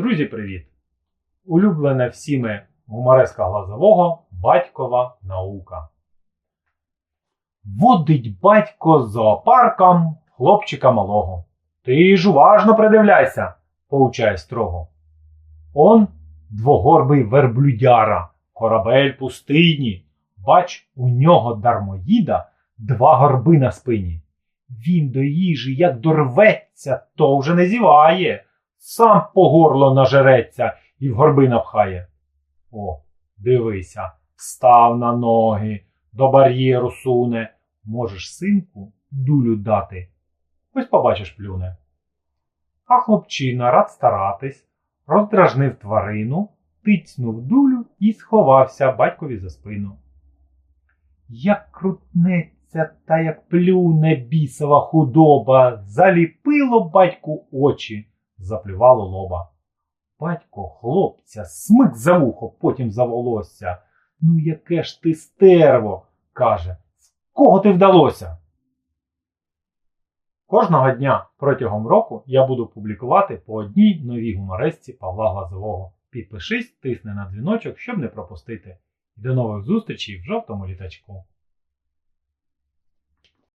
Друзі, привіт! Улюблене всіми гумореска глазового батькова наука. Водить батько з зоопарком хлопчика малого. Ти ж уважно придивляйся, поучає строго. Он двогорбий верблюдяра, корабель пустині. Бач, у нього дармоїда два горби на спині. Він до їжі як дорветься, то вже не зіває сам по горло нажереться і в горби напхає. О, дивися, став на ноги, до бар'єру суне. Можеш синку дулю дати. Ось побачиш плюне. А хлопчина рад старатись, роздражнив тварину, тицнув дулю і сховався батькові за спину. Як крутнеться та як плюне бісова худоба, заліпило батьку очі заплювало лоба. Батько хлопця смик за вухо, потім за волосся. Ну, яке ж ти стерво, каже, в кого ти вдалося? Кожного дня протягом року я буду публікувати по одній новій гумористці Павла Глазового. Підпишись, тисни на дзвіночок, щоб не пропустити. До нових зустрічей в жовтому літачку.